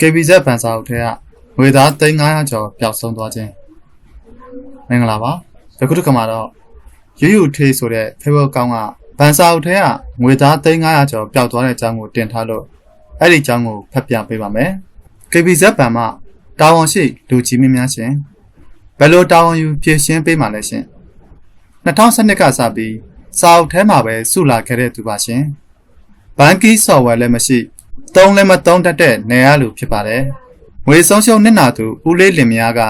KBZ ဘန်စာအုပ်ထဲကငွေသား3900ကျော်ပျောက်ဆုံးသွားခြင်းမင်္ဂလာပါယခုတစ်ခါမှာတော့ယူယူထေးဆိုတဲ့ Facebook ကောင်းကဘန်စာအုပ်ထဲကငွေသား3900ကျော်ပျောက်သွားတဲ့အကြောင်းကိုတင်ထားလို့အဲ့ဒီအကြောင်းကိုဖတ်ပြပေးပါမယ် KBZ ဘန်မှတာဝန်ရှိလူကြီးမင်းများရှင်ဘယ်လိုတာဝန်ယူဖြည့်ရှင်းပေးမှလဲရှင်2012ကစပြီးစာအုပ်ထဲမှာပဲစုလာခဲ့တဲ့သူပါရှင်ဘန်ကီဆော့ဝဲလည်းမရှိ သုံးလည်းမသုံးတတ်တဲ့နေရလူဖြစ်ပါတယ်။ငွေဆုံးရှုံးနစ်နာသူဦးလေးလင်မယားက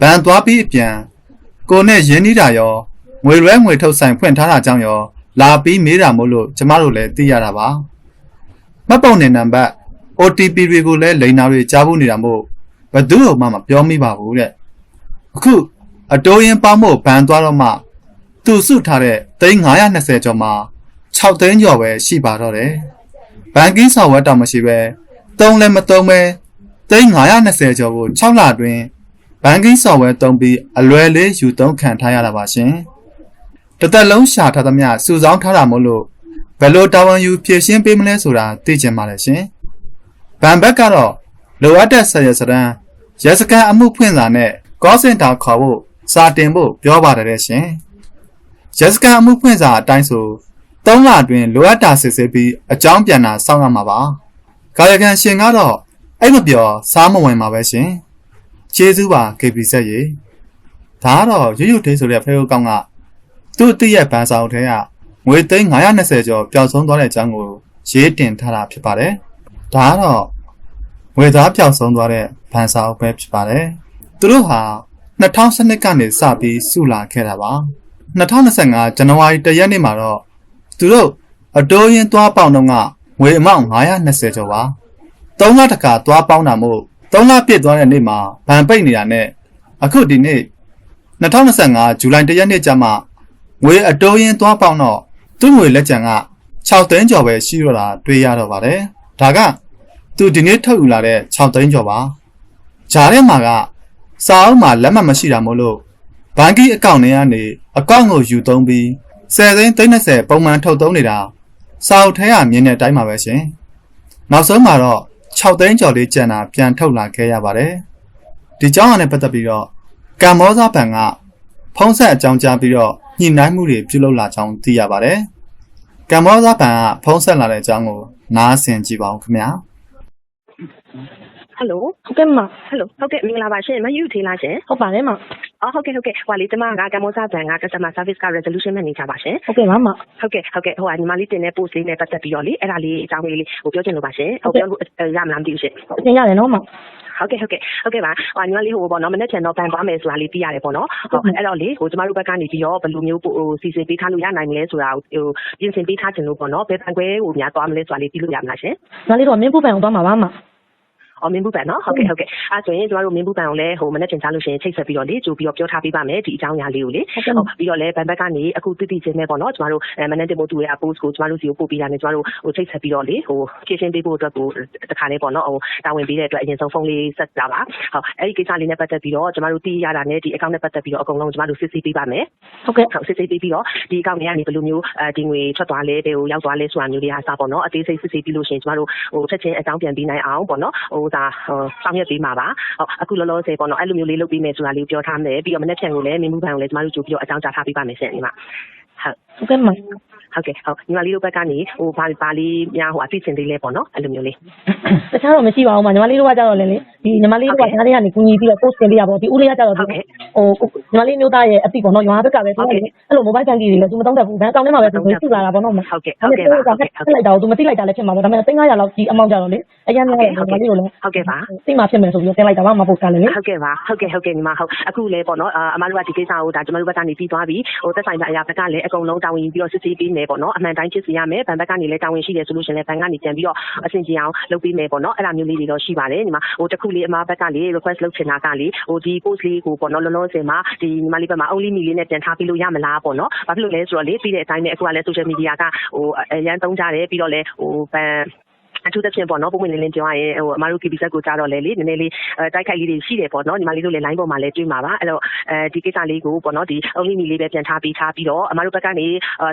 ဗန်သွားပြီးအပြန်ကိုနဲ့ရင်းနှီးတာရောငွေလွဲငွေထုတ်ဆိုင်ဖွင့်ထားတာကြောင့်ရော လာပြီးမေးတာမို့လို့ကျမတို့လည်းသိရတာပါ။မှတ်ပုံနဲ့နံပါတ် OTP တွေကိုလည်းလိန်နာတွေကြားဖို့နေတာမို့ဘယ်သူမှမပြောမိပါဘူးတဲ့။အခုအတိုးရင်ပေါင်းဖို့ဗန်သွားတော့မှသူစုထားတဲ့3920ကျော်မှာ6သိန်းကျော်ပဲရှိပါတော့တယ်။ ဘန်ကင်းဆောင်ဝတ်တောင်မရှိပဲတုံးလည်းမတုံးပဲသိန်း920ကျော်ကို6လအတွင်းဘန်ကင်းဆောင်ဝတ်တုံးပြီးအလွယ်လေးယူသုံးခံထားရတာပါရှင်တစ်သက်လုံးရှာထားသမျှစုဆောင်းထားတာမို့လို့ဘယ်လိုတာဝန်ယူဖြည့်ရှင်းပေးမလဲဆိုတာသိချင်ပါတယ်ရှင်ဘန်ဘက်ကတော့လိုအပ်တဲ့ဆက်ရစရန်ရဲစကန်အမှုဖွင့်စာနဲ့ကောစင်တာခေါ်ဖို့စာတင်ဖို့ပြောပါတယ်တဲ့ရှင်ရဲစကန်အမှုဖွင့်စာအတိုင်းဆို သုံးလအတွင်းလိုအပ်တာစစ်ဆေးပြီးအကြောင်းပြန်တာစောင့်ရမှာပါ။ကာယကံရှင်ကတော့အဲ့မပြောစားမဝင်ပါပဲရှင်။ကျေးဇူးပါ KB ဆက်ရေ။ဒါကတော့ရွရွသေးဆိုတဲ့ဖေဟုတ်ကောင်ကသူ့အတိရဲ့ဗန်ဆောင်ထဲကငွေသိန်း920ကျော်ပျောက်ဆုံးသွားတဲ့အကြောင်းကိုရေးတင်ထားတာဖြစ်ပါတယ်။ဒါကတော့ငွေသားပျောက်ဆုံးသွားတဲ့ဗန်ဆောင်ပဲဖြစ်ပါတယ်။သူတို့ဟာ2012ကနေစပြီးစုလာခဲ့တာပါ။2025ဇန်နဝါရီ1ရက်နေ့မှာတော့ သူတို့အတိုးရင်သွားပေါင်းတော့ကငွေအမောက်920ကျော်ပါ3လတခါသွားပေါင်းတာမို့3လပြည့်သွားတဲ့နေ့မှာဗန်ပိတ်နေတာနဲ့အခုဒီနေ့2025ဇူလိုင်1ရက်နေ့ကျမှငွေအတိုးရင်သွားပေါင်းတော့သူ့ငွေလက်ကျန်က6သိန်းကျော်ပဲရှိတော့တာတွေ့ရတော့ပါတယ်ဒါကသူဒီနေ့ထုတ်ယူလာတဲ့6သိန်းကျော်ပါဂျားထဲမှာကစာအုပ်မှာလက်မှတ်မရှိတာမို့လို့ဘဏ်ကီအကောင့်ထဲကနေအကောင့်ကိုယူသုံးပြီး ဆယ်သိန်းသိန်း30ပုံမှန်ထုတ်သုံးနေတာစာအုပ်ထဲကမြင်တဲ့အတိုင်းပါပဲရှင်နောက်ဆုံးမှာတော့6သိန်းကျော်လေးကျန်တာပြန်ထုတ်လာခဲ့ရပါတယ်ဒီကြောင်းအရနဲ့ပတ်သက်ပြီးတော့ကမ္ဘောဇဘဏ်ကဖုံးဆက်အကြောင်းကြားပြီးတော့ညှိနှိုင်းမှုတွေပြုလုပ်လာကြောင်းသိရပါတယ်ကမ္ဘောဇဘဏ်ကဖုံးဆက်လာတဲ့အကြောင်းကိုနားဆင်ကြည့်ပါဦးခင်ဗျာ ဟယ်လိုဟုတ်ကဲ့မဟယ်လိုဟုတ်ကဲ့မင်္ဂလာပါရှင်မယူထေးလားရှင်ဟုတ်ပါတယ်မအော်ဟုတ်ကဲ့ဟုတ်ကဲ့ဟိုကလေကျမကကမ္ဘောဇဘဏ်က customer service က resolution manager ပါရှင်ဟုတ်ကဲ့ပါမဟုတ်ကဲ့ဟုတ်ကဲ့ဟိုကညီမလေးတင်တဲ့ post လေးနဲ့ပတ်သက်ပြီးတော့လေအဲ့ဒါလေးအကြောင်းလေးလေးဟိုပြောချင်လို့ပါရှင်ဟုတ်ပြောလို့အဲရမလားမသိဘူးရှင်အရှင်ရတယ်နော်မဟုတ်ကဲ့ဟုတ်ကဲ့ဟုတ်ကဲ့ပါဟိုညီမလေးဟိုပေါ့နော်မနေ့ပြန်တော့ပန်သွားမယ်ဆိုတာလေးသိရတယ်ပေါ့နော်ဟုတ်အဲ့တော့လေဟိုကျမတို့ဘက်ကနေပြီးတော့ဘယ်လိုမျိုးဟိုစီစဉ်ပေးထားလို့ရနိုင်မလဲဆိုတာဟိုပြင်ဆင်ပေးထားခြင်းလို့ပေါ့နော်ဘယ်ပန်ခွဲဟိုများသွားမလဲဆိုတာလေးသိလို့ရမလားရှင်ညီမလေးတော့မင်းဖို့ပန်အောင်သွားမှာပါမ အော်မင်းဘူးပန်နော်ဟုတ်ကဲ့ဟုတ်ကဲ့အဲဆိုရင်ကျမတို့မင်းဘူးပန်ကိုလည်းဟိုမနေ့ပြန်ချလို့ရှိရင်ချိတ်ဆက်ပြီးတော့လေကြိုပြီးတော့ပြောထားပေးပါမယ်ဒီအကြောင်းအရာလေးကိုလေဟုတ်ကဲ့ဟုတ်ပြီးတော့လည်းဘန်ဘက်ကနေအခုတိတိချင်းနဲ့ပေါ့နော်ကျမတို့အဲမနေ့တင်မို့တူရဲ့ post ကိုကျမတို့စီကိုပို့ပေးတာနဲ့ကျမတို့ဟိုချိတ်ဆက်ပြီးတော့လေဟိုဖြည့်ရှင်းပေးဖို့အတွက်ကိုတခါလေးပေါ့နော်ဟိုတာဝန်ပေးတဲ့အတွက်အရင်ဆုံးဖုန်းလေးဆက်တာပါဟုတ်အဲ့ဒီကိစ္စလေးနဲ့ပတ်သက်ပြီးတော့ကျမတို့တီးရတာနဲ့ဒီ account နဲ့ပတ်သက်ပြီးတော့အကုန်လုံးကျမတို့စစ်ဆေးပေးပါမယ်ဟုတ်ကဲ့ဟုတ်စစ်ဆေးပေးပြီးတော့ဒီ account တွေကနေဘယ်လိုမျိုးအဲဒီငွေထွက်သွားလဲဘယ်ကိုရောက်သွားလဲဆိုတာမျိုးတွေအားစားပေါ့နော်အသေးစိတ်စစ်ဆေးပြီးလို့ရှိရင်ကျမတို့ဟိုချက်ချင်းအကြောင်းပြန်ပေးနိုင်အောင်ပေါ့နော်ဟိုဒါဟိုဆောင်ရွက်ပေးမှာပါဟုတ်အခုလောလောဆယ်ပေါ့နော်အဲ့လိုမျိုးလေးလုပ်ပေးမယ်ဆိုတာလေးပြောထားမယ်ပြီးတော့မနေ့ဖြန်ကိုလည်းမင်းမှုဘဏ်ကိုလည်းကျမတို့ကြိုပြီးတော့အကြောင်းကြားထားပေးပါမယ်ရှင်ဒီမှာဟုတ်ဟုတ်ကဲ့မဟုတ်ကဲ့ဟုတ်ညီမလေးတို့ဘက်ကနေဟိုဘာဘာလေးများဟိုအသိချင်သေးလဲပေါ့နော်အဲ့လိုမျိုးလေးတခြားတော့မရှိပါဘူးမညီမလေးတို့ကကြတော့လည်းလေဒီညီမလေးတို့ကဓာတ်လေးကနေကူညီပြီးတော့ post တင်ပေးရပါတော့ဒီဦးလေးကကြတော့ဒီဟုတ်ကဲ့ဟိုညီမလေးမျိုးသားရဲ့အသိပေါ့နော်ရွာဘက်ကပဲသူကလေအဲ့လို mobile banking တွေလည်းသူမတောင်းတတ်ဘူးဘဏ်အကောင့်ထဲမှာပဲသူစုလာတာပေါ့နော်မဟုတ်ကဲ့ဒါဟုတ်ပေကဲ့မဲ့ပါသူကဆက်လိုက်တာကိုသူမသိလိုက်တာလည်းဖြစ်မှာပေါ့ဒါပေမဲ့3500လောက်ဒီ amount ကြတော့လေအရင်ကလည်းညီမလေးတို့လည်းဟုတ်ကဲ့ပါသိမှဖြစ်မယ်ဆိုပြီးတော့တင်လိုက်တာပါမ post ကလည်းလေဟုတ်ကဲ့ပါဟုတ်ကဲ့ဟုတ်ကဲ့ညီမဟုတ်အခုလည်းပေါ့နော်အာအမတို့ကဒီကိစ္စကိုဒါကျမတို့ဘက်ကနေပြီးသွားပြီဟိုသက်ဆိုင်တဲ့အရာဘက်ကလည်းအကုန်လုံးတာဝန်ယူပြီးတော့စစ်ဆေးပေးမယ်ပေါ့နော်အမှန်တိုင်းဖြစ်စီရမယ်ဗန်ဘက်ကနေလည်းတာဝန်ရှိတယ်ဆိုလို့ရှိရင်လည်းဗန်ကနေပြန်ပြီးတော့အဆင်ပြေအောင်လုပ်ပေးမယ်ပေါ့နော်အဲ့ဒါမျိုးလေးတွေတော့ရှိပါတယ်ညီမဟိုတစ်ခုလေးအမဘက်ကလေ request လုပ်ချင်တာကလေဟိုဒီ post လေးကိုပေါ့နော်လောလောဆယ်မှာဒီညီမလေးဘက်မှာ only me လေးနဲ့ပြန်ထားပေးလို့ရမလားပေါ့နော်ဘာဖြစ်လို့လဲဆိုတော့လေပြီးတဲ့အတိုင်းပဲအခုကလည်း social media ကဟိုအရန်သုံးကြတယ်ပြီးတော့လည်းဟိုဗန် အထူးသဖြင့်ပေါ့နော်ပုံမှန်လင်းလင်းပြောရရင်ဟိုအမတို့ KB ဆက်ကိုကြားတော့လေလေနည်းနည်းလေးအဲတိုက်ခိုက်လေးတွေရှိတယ်ပေါ့နော်ညီမလေးတို့လည်း line ပေါ်မှာလည်းတွေ့မှာပါအဲ့တော့အဲဒီကိစ္စလေးကိုပေါ့နော်ဒီ only me လေးပဲပြန်ထားပေးထားပြီးတော့အမတို့ဘက်ကနေ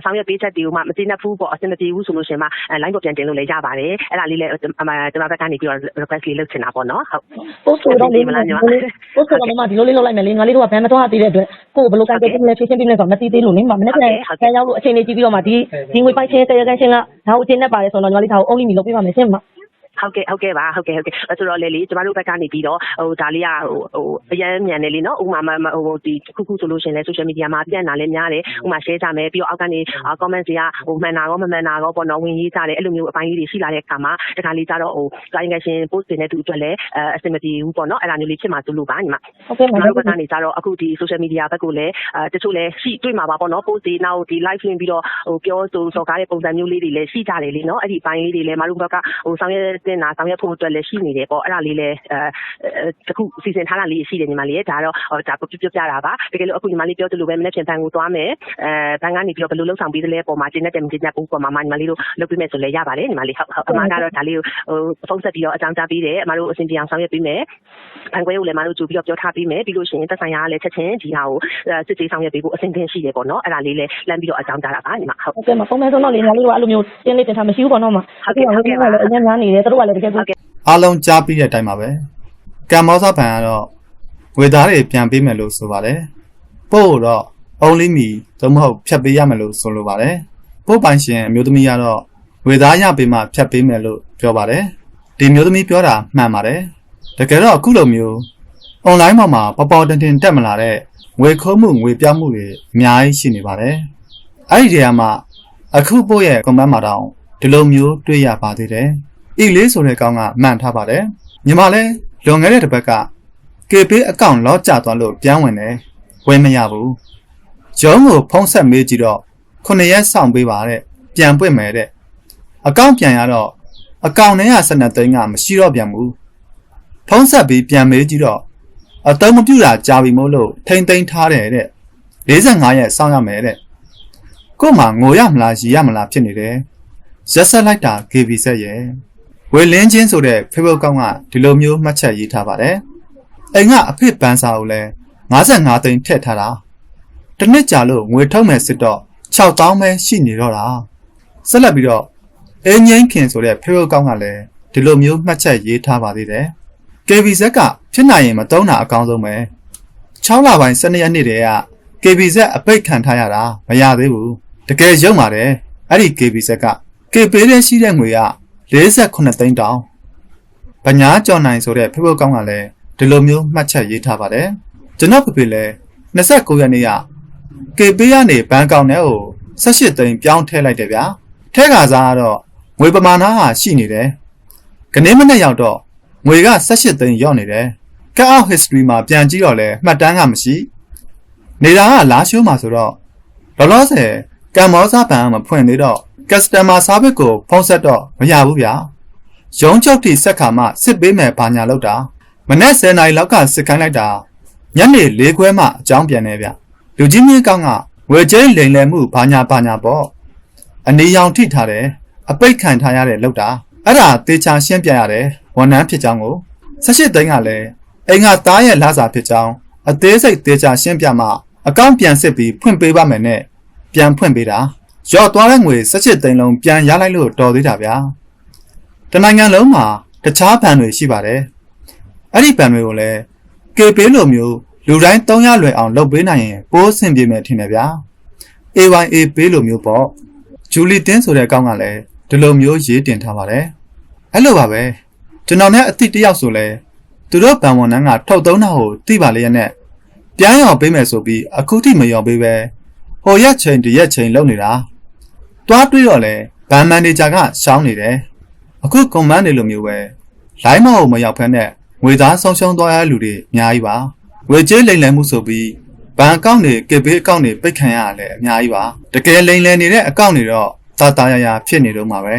ဆောင်ရွက်ပေးချက်တွေကိုမှမသိနဲ့ဘူးပေါ့အဆင်မပြေဘူးဆိုလို့ရှင်မှ line ပေါ်ပြန်တင်လို့လည်းရပါတယ်အဲ့ဒါလေးလည်းအမကျွန်တော်ဘက်ကနေပြီးတော့ request လေးလုပ်ချင်တာပေါ့နော်ဟုတ်ပို့ဆိုတော့လေးပို့ဆိုတော့မမဒီလိုလေးလောက်လိုက်မယ်လေငါလေးတို့ကဘန်မသွားသေးတဲ့အတွက်ကိုယ်ဘယ်လိုကံကြည့်လဲဖြည့်ရှင်းပြီးလဲဆိုတော့မသိသေးလို့လေမမနေ့ကဆယ်ရောက်လို့အချိန်လေးကြည့်ပြီးတော့မှဒီဒီငွေပိုက်ချင်းတရားကန်ချင်းကဒါကိုအချိန်နဲ့ပါတယ်ဆိုတော့ငါလေးဒါကို only me လုပ်ပေးပါမယ်ရှင်းမဟုတ်ကဲ့ဟုတ်ကဲ့ပါဟုတ်ကဲ့ဟုတ်ကဲ့အဲ့ဆိုတော့လေလေကျမတို့ဘက်ကနေပြီးတော့ဟိုဒါလေးကဟိုဟိုအရန်မြန်နေလေနော်ဥမာမဟိုဒီခုခုဆိုလို့ရှင်လဲ social media မှာပြန့်တာလည်းများတယ်ဥမာ share ကြမယ်ပြီးတော့အောက်ကနေ comment တွေကဟိုမှန်တာရောမမှန်တာရောပေါ့နော်ဝင်ရေးကြတယ်အဲ့လိုမျိုးအပိုင်းလေးတွေရှိလာတဲ့အခါမှာတခါလေးကြတော့ဟို client ရှင် post တင်တဲ့သူအတွက်လည်းအအဆင်မပြေဘူးပေါ့နော်အဲ့ဒါမျိုးလေးဖြစ်မှာသူလို့ပါညီမဟုတ်ကဲ့ကျမမတို့တို့ဘက်ကနေကြတော့အခုဒီ social media ဘက်ကိုလည်းအဲတချို့လည်းရှိတွေ့မှာပါပေါ့နော် post တွေနောက်ဒီ live လင်းပြီးတော့ဟို ပြောဆိုစော်ကားတဲ့ပုံစံမျိုးလေးတွေလည်းရှိကြတယ်လीနော်အဲ့ဒီအပိုင်းလေးတွေလည်းမတို့ဘက်ကဟိုဆောင်ရွက်တင်တာဆောင်ရွက်ဖို့အတွက်လည်းရှိနေတယ်ပေါ့အဲ့ဒါလေးလည်းအဲတခုစီစဉ်ထားတာလေးရှိတယ်ညီမလေးရဲ့ဒါတော့ဟိုဒါပြပြပြတာပါတကယ်လို့အခုညီမလေးပြောသလိုပဲမနေ့ပြန်ဘန်ကိုသွားမယ်အဲဘန်ကနေပြီးတော့ဘယ်လိုလုပ်ဆောင်ပေးသလဲပုံမှာကျင်းတဲ့တယ်မကျင်းတဲ့ပုံပေါ်မှာညီမလေးတို့လုပ်ပေးမယ်ဆိုလည်းရပါတယ်ညီမလေးဟုတ်ဟုတ်အမှန်ကတော့ဒါလေးကိုဟိုဖုန်းဆက်ပြီးတော့အကြောင်းကြားပေးတယ်အမတို့အစီအစဉ်အောင်ဆောင်ရွက်ပေးမယ်ဘန်ခွဲကိုလည်းမတို့ကြိုပြီးတော့ပြောထားပေးမယ်ပြီးလို့ရှိရင်သက်ဆိုင်ရာကလည်းချက်ချင်းဒီဟာကိုစစ်သေးဆောင်ရွက်ပေးဖို့အဆင်သင့်ရှိတယ်ပေါ့နော်အဲ့ဒါလေးလည်းလမ်းပြီးတော့အကြောင်းကြားတာပါညီမဟုတ်ဟုတ်ကဲ့မပုံမှန်ဆုံးတော့လေငါလေးတို့အဲ့လိုမျိုးတင်းလေးတင်ထားမရှိဘူးပေါ့နော်မအခုကလည်းအရင်များနေတယ်တို့ကလည်းတကယ်ကိုအားလုံးကြားပြီးတဲ့အတိုင်းပါပဲကမ္ဘောဇဘန်ကတော့ဝေသားတွေပြန်ပေးမယ်လို့ဆိုပါတယ်ပို့တော့ only me သို့မဟုတ်ဖြတ်ပေးရမယ်လို့ဆိုလိုပါတယ်ပို့ပိုင်ရှင်အမျိုးသမီးကတော့ဝေသားရပေးမှဖြတ်ပေးမယ်လို့ပြောပါတယ်ဒီမျိုးသမီးပြောတာမှန်ပါတယ်တကယ်တော့အခုလိုမျိုး online ပေါ်မှာပပေါ်တင်တင်တက်မလာတဲ့ငွေခိုးမှုငွေပြောင်းမှုတွေအများကြီးရှိနေပါတယ် အဲ့ဒီနေရာမှာအခုပို့ရဲ့ comment မှာတောင်ဒီလိုမျိုးတွေ့ရပါသေးတယ်။ဤလေးဆိုတဲ့ကောင်ကမှန်ထားပါတယ်။ညီမလည်းလွန်ခဲ့တဲ့တစ်ပတ်က KP အကောင့်လော့ကျသွားလို့ပြန်ဝင်တယ်။ဝယ်မရဘူး။ဂျုံကိုဖုံးဆက်မေးကြည့်တော့ခုနှစ်ရက်စောင့်ပေးပါတဲ့။ပြန်ပွင့်မယ်တဲ့။အကောင့်ပြန်ရတော့အကောင့်ထဲကစနက်သိန်းကမရှိတော့ပြန်ဘူး။ဖုံးဆက်ပြီးပြန်မေးကြည့်တော့အတုံးမပြူတာကြာပြီမို့လို့ထိမ့်သိမ်းထားတယ်တဲ့။45ရက်စောင့်ရမယ်တဲ့။ ကို့မှာငိုရမလားရီရမလားဖြစ်နေတယ်။ရက်ဆက်လိုက်တာ KB ဆက်ရဲ့။ဝေလင်းချင်းဆိုတဲ့ Facebook ကောင်းကဒီလိုမျိုးမှတ်ချက်ရေးထားပါတယ်။အိမ်ကအဖေပန်းစာကိုလည်း55သိန်းထည့်ထားတာ။တစ်နှစ်ကြာလို့ငွေထုတ်မယ်စစ်တော့6000ပဲရှိနေတော့တာ။ဆက်လက်ပြီးတော့အင်းငိမ့်ခင်ဆိုတဲ့ Facebook ကောင်းကလည်းဒီလိုမျိုးမှတ်ချက်ရေးထားပါသေးတယ်။ KBZ ကဖြစ်နိုင်ရင်မတုံးတာအကောင်းဆုံးပဲ။6လပိုင်း12ရက်နေ့တည်းက KBZ အပိတ်ခံထားရတာမရသေးဘူး။ တကယ်ရုံပါတယ်။အဲ့ဒီ KBZ က KP တဲ့ရှိတဲ့ငွေက48သိန်းတောင်။ဗညာကျော်နိုင်ဆိုတဲ့ဖေဖေကောင်းကလည်းဒီလိုမျိုးမှတ်ချက်ရေးထားပါတယ်။ကျွန်တော်ဖေဖေလည်း29ရက်နေ့က KP ကနေဘဏ်ကောင်ထဲကို18သိန်းပြောင်းထည့်လိုက်တယ်ဗျာ။ထဲကစားကတော့ငွေပမာဏဟာရှိနေတယ်။ခနေ့မနေ့ရောက်တော့ငွေက18သိန်းရောက်နေတယ်။ cut out history မှာပြန်ကြည့်တော့လဲမှတ်တမ်းကမရှိ။နေတာကလာရှိုးမှာဆိုတော့လောလောဆယ် ကမ္ဘောဇဘဏ်ကမဖွင့်သေးတော့ customer service ကိုဖုန်းဆက်တော့မရဘူးဗျာရုံးချုပ်ထိဆက်ခါမှစစ်ပေးမယ်ဘာညာလောက်တာမနေ့10နာရီလောက်ကစစ်ခိုင်းလိုက်တာညနေ၄ခွဲမှအကြောင်းပြန်နေဗျလူကြီးမင်းကောင်းကဝယ်ကျဲလိန်လည်မှုဘာညာဘာညာပေါ့အနေရောင်ထိထားတယ်အပိတ်ခံထားရတဲ့လောက်တာအဲ့ဒါတေချာရှင်းပြရတယ်ဝန်ထမ်းဖြစ်ကြောင်းကို18သိန်းကလည်းအိမ်ကသားရဲ့လာစာဖြစ်ကြောင်းအသေးစိတ်တေချာရှင်းပြမှအကောင့်ပြန်စစ်ပြီးဖွင့်ပေးပါမယ်နဲ့ ပြန်ဖွင့်ပေးတာရော့သွားတဲ့ငွေ17သိန်းလုံးပြန်ရလိုက်လို့တော်သေးတာဗျာတနိုင်ငံလုံးမှာတခြားဘဏ်တွေရှိပါတယ်အဲ့ဒီဘဏ်တွေကိုလည်းကေပေးလိုမျိုးလူတိုင်း300လွယ်အောင်လုပ်ပေးနိုင်ရင်ပိုးဆင်ပြေမယ်ထင်တယ်ဗျာ AYA ပေးလိုမျိုးပေါ့ဂျူလီတင်းဆိုတဲ့အကောင့်ကလည်းဒီလိုမျိုးရေးတင်ထားပါတယ်အဲ့လိုပါပဲကျွန်တော်နဲ့အသစ်တယောက်ဆိုလဲသူတို့ဘဏ်ဝန်ထမ်းကထုတ်သုံးတာကိုသိပါလေရဲ့နဲ့ပြန်ရောပေးမယ်ဆိုပြီးအခုထိမရောပေးပဲဟို ရက်ချိန်တရက်ချိန်လုပ်နေတာတွားတွေးတော့လဲဘန်မန်နေဂျာကရှောင်းနေတယ်အခုကွန်မန်းနေလိုမျိုးပဲလိုင်းမဟုတ်မရောက်ဖက်နဲ့ငွေသားဆုံးရှုံးသွားရတဲ့လူတွေအများကြီးပါငွေကြေးလိမ်လည်မှုဆိုပြီးဘဏ်အကောင့်တွေကစ်ဘေးအကောင့်တွေပိတ်ခံရရလဲအများကြီးပါတကယ်လိမ်လည်နေတဲ့အကောင့်တွေတော့တာတာရရဖြစ်နေတော့မှာပဲ